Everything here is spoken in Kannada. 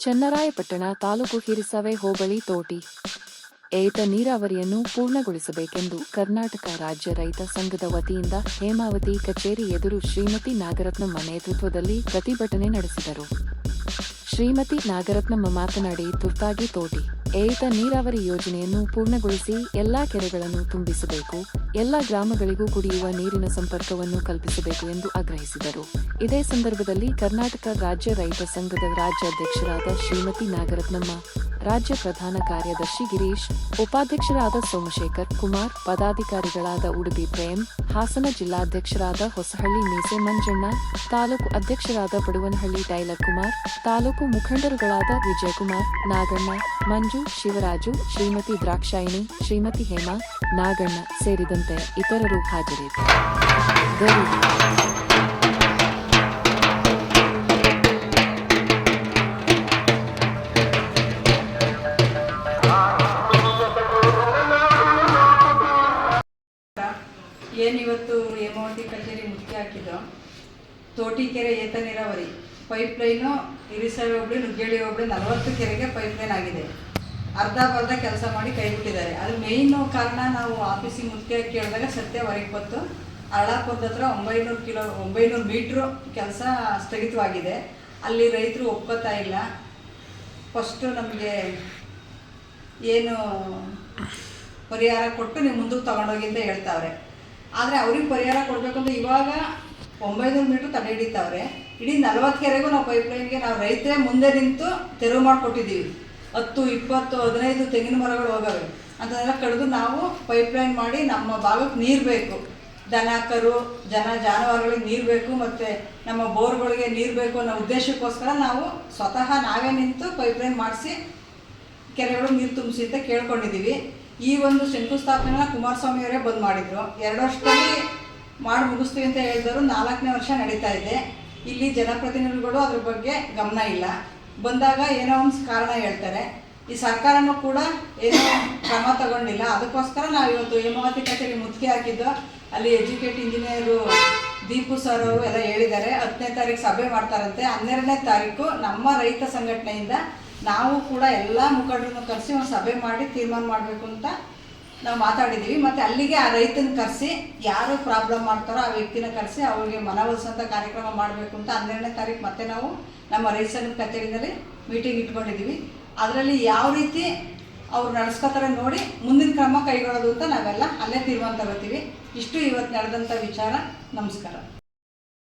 ಚನ್ನರಾಯಪಟ್ಟಣ ತಾಲೂಕು ಹಿರಿಸವೆ ಹೋಬಳಿ ತೋಟಿ. ಏತ ನೀರಾವರಿಯನ್ನು ಪೂರ್ಣಗೊಳಿಸಬೇಕೆಂದು ಕರ್ನಾಟಕ ರಾಜ್ಯ ರೈತ ಸಂಘದ ವತಿಯಿಂದ ಹೇಮಾವತಿ ಕಚೇರಿ ಎದುರು ಶ್ರೀಮತಿ ನಾಗರತ್ನಮ್ಮ ನೇತೃತ್ವದಲ್ಲಿ ಪ್ರತಿಭಟನೆ ನಡೆಸಿದರು. ಶ್ರೀಮತಿ ನಾಗರತ್ನಮ್ಮ ಮಾತನಾಡಿ, ತುರ್ತಾಗಿ ತೋಟಿ, ಏತ ನೀರಾವರಿ ಯೋಜನೆಯನ್ನು ಪೂರ್ಣಗೊಳಿಸಿ ಎಲ್ಲಾ ಕೆರೆಗಳನ್ನು ತುಂಬಿಸಬೇಕು. ಎಲ್ಲ ಗ್ರಾಮಗಳಿಗೂ ಕುಡಿಯುವ ನೀರಿನ ಸಂಪರ್ಕವನ್ನು ಕಲ್ಪಿಸಬೇಕು ಎಂದು ಆಗ್ರಹಿಸಿದರು. ಇದೇ ಸಂದರ್ಭದಲ್ಲಿ ಕರ್ನಾಟಕ ರಾಜ್ಯ ರೈತ ಸಂಘದ ರಾಜ್ಯಾಧ್ಯಕ್ಷರಾದ ಶ್ರೀಮತಿ ನಾಗರತ್ನಮ್ಮ, ರಾಜ್ಯ ಪ್ರಧಾನ ಕಾರ್ಯದರ್ಶಿ ಗಿರೀಶ್, ಉಪಾಧ್ಯಕ್ಷರಾದ ಸೋಮಶೇಖರ್ ಕುಮಾರ್, ಪದಾಧಿಕಾರಿಗಳಾದ ಉಡುಪಿ ಪ್ರೇಮ್, ಹಾಸನ ಜಿಲ್ಲಾಧ್ಯಕ್ಷರಾದ ಹೊಸಹಳ್ಳಿ ಮೀಸೆ ಮಂಜಣ್ಣ, ತಾಲೂಕು ಅಧ್ಯಕ್ಷರಾದ ಪಡುವನಹಳ್ಳಿ ಟೈಲರ್ ಕುಮಾರ್, ತಾಲೂಕು ಮುಖಂಡರುಗಳಾದ ವಿಜಯಕುಮಾರ್, ನಾಗಣ್ಣ, ಮಂಜು, ಶಿವರಾಜು, ಶ್ರೀಮತಿ ದ್ರಾಕ್ಷಾಯಿಣಿ, ಶ್ರೀಮತಿ ಹೇಮಾ, ನಾಗಣ್ಣ ಸೇರಿದಂತೆ ಇತರರು ಹಾಜರಿದ್ದರು. ಏನಿವತ್ತು ಹೇಮಾವತಿ ಕಚೇರಿ ಮುಖ್ಯ ಹಾಕಿದ್ದು? ತೋಟಿಕೆರೆ ಏತ ನೀರಾವರಿ. ಪೈಪ್ ಲೈನು ಹಿರಿಸವೆ ಹೋಬಳಿ ನುಗ್ಗೇಳಿ ಹೋಬಳಿ ನಲವತ್ತು ಕೆರೆಗೆ ಪೈಪ್ ಲೈನ್ ಆಗಿದೆ. ಅರ್ಧ ಬರ್ಧ ಕೆಲಸ ಮಾಡಿ ಕೈ ಬಿಟ್ಟಿದ್ದಾರೆ ಅದು ಮೇಯ್ನು ಕಾರಣ ನಾವು ಆಫೀಸಿಗೆ ಮುಖ್ಯ ಕೇಳಿದಾಗ ಸತ್ಯ ಹೊರಗೆ ಬಂತು. ಅರಳಾಪುರದ ಹತ್ರ ಒಂಬೈನೂರು ಕಿಲೋ, ಒಂಬೈನೂರು ಮೀಟ್ರು ಕೆಲಸ ಸ್ಥಗಿತವಾಗಿದೆ. ಅಲ್ಲಿ ರೈತರು ಒಪ್ಕೋತಾ ಇಲ್ಲ. ಫಸ್ಟು ನಮಗೆ ಏನು ಪರಿಹಾರ ಕೊಟ್ಟು ನೀವು ಮುಂದಕ್ಕೆ ತಗೊಂಡೋಗಿ ಅಂತ ಹೇಳ್ತಾವ್ರೆ. ಆದರೆ ಅವ್ರಿಗೆ ಪರಿಹಾರ ಕೊಡಬೇಕು ಅಂದ್ರೆ ಇವಾಗ ಒಂಬೈನೂರು ಮೀಟ್ರ್ ತಡೆ ಹಿಡಿತಾವ್ರೆ. ಇಡೀ ನಲ್ವತ್ತು ಕೆರೆಗೂ ನಾವು ಪೈಪ್ಲೈನ್ಗೆ ನಾವು ರೈತರೇ ಮುಂದೆ ನಿಂತು ತೆರವು ಮಾಡಿಕೊಟ್ಟಿದ್ದೀವಿ. ಹತ್ತು, ಇಪ್ಪತ್ತು, ಹದಿನೈದು ತೆಂಗಿನ ಮರಗಳು ಹೋಗವೆ. ಅಂತದೆಲ್ಲ ಕಡಿದು ನಾವು ಪೈಪ್ಲೈನ್ ಮಾಡಿ ನಮ್ಮ ಭಾಗಕ್ಕೆ ನೀರು ಬೇಕು. ದನ ಕರು ಜನ, ಜಾನುವಾರುಗಳಿಗೆ ನೀರು ಬೇಕು ಮತ್ತು ನಮ್ಮ ಬೋರ್ಗಳಿಗೆ ನೀರು ಬೇಕು ಅನ್ನೋ ಉದ್ದೇಶಕ್ಕೋಸ್ಕರ ನಾವು ಸ್ವತಃ ನಾವೇ ನಿಂತು ಪೈಪ್ಲೈನ್ ಮಾಡಿಸಿ ಕೆರೆಗಳು ನೀರು ತುಂಬಿಸಿ ಅಂತ ಕೇಳ್ಕೊಂಡಿದ್ದೀವಿ. ಈ ಒಂದು ಶಂಕುಸ್ಥಾಪನೆನ ಕುಮಾರಸ್ವಾಮಿ ಅವರೇ ಬಂದ್ ಮಾಡಿದ್ರು. ಎರಡು ವರ್ಷದಲ್ಲಿ ಮಾಡಿ ಮುಗಿಸ್ತೀವಿ ಅಂತ ಹೇಳಿದ್ರು ನಾಲ್ಕನೇ ವರ್ಷ ನಡೀತಾ ಇದೆ. ಇಲ್ಲಿ ಜನಪ್ರತಿನಿಧಿಗಳು ಅದ್ರ ಬಗ್ಗೆ ಗಮನ ಇಲ್ಲ. ಬಂದಾಗ ಏನೋ ಒಂದು ಕಾರಣ ಹೇಳ್ತಾರೆ. ಈ ಸರ್ಕಾರನೂ ಕೂಡ ಏನೋ ಕ್ರಮ ತಗೊಂಡಿಲ್ಲ. ಅದಕ್ಕೋಸ್ಕರ ನಾವು ಇವತ್ತು ಹೇಮಾವತಿ ಕಚೇರಿ ಮುತ್ತಿಗೆ ಹಾಕಿದ್ದು. ಅಲ್ಲಿ ಎಜುಕೇಟ್ ಇಂಜಿನಿಯರು ದೀಪು ಸರ್ ಅವರು ಎಲ್ಲ ಹೇಳಿದ್ದಾರೆ. ಹತ್ತನೇ ತಾರೀಕು ಸಭೆ ಮಾಡ್ತಾರಂತೆ. ಹನ್ನೆರಡನೇ ತಾರೀಕು ನಮ್ಮ ರೈತ ಸಂಘಟನೆಯಿಂದ ನಾವು ಕೂಡ ಎಲ್ಲ ಮುಖಂಡರನ್ನು ಕರೆಸಿ ಒಂದು ಸಭೆ ಮಾಡಿ ತೀರ್ಮಾನ ಮಾಡಬೇಕು ಅಂತ ನಾವು ಮಾತಾಡಿದ್ದೀವಿ ಮತ್ತು ಅಲ್ಲಿಗೆ ಆ ರೈತನ ಕರೆಸಿ ಯಾರು ಪ್ರಾಬ್ಲಮ್ ಮಾಡ್ತಾರೋ ಆ ವ್ಯಕ್ತಿನ ಕರೆಸಿ ಅವ್ರಿಗೆ ಮನವೊಲಿಸೋಂಥ ಕಾರ್ಯಕ್ರಮ ಮಾಡಬೇಕು ಅಂತ ಹನ್ನೆರಡನೇ ತಾರೀಕು ಮತ್ತೆ ನಾವು ನಮ್ಮ ರೈತ ಕಚೇರಿನಲ್ಲಿ ಮೀಟಿಂಗ್ ಇಟ್ಕೊಂಡಿದ್ದೀವಿ ಅದರಲ್ಲಿ ಯಾವ ರೀತಿ ಅವ್ರು ನಡೆಸ್ಕೊತಾರೆ ನೋಡಿ ಮುಂದಿನ ಕ್ರಮ ಕೈಗೊಳ್ಳೋದು ಅಂತ ನಾವೆಲ್ಲ ಅಲ್ಲೇ ತೀರ್ಮಾನ ತಗೋತೀವಿ. ಇಷ್ಟು ಇವತ್ತು ನಡೆದಂಥ ವಿಚಾರ. ನಮಸ್ಕಾರ.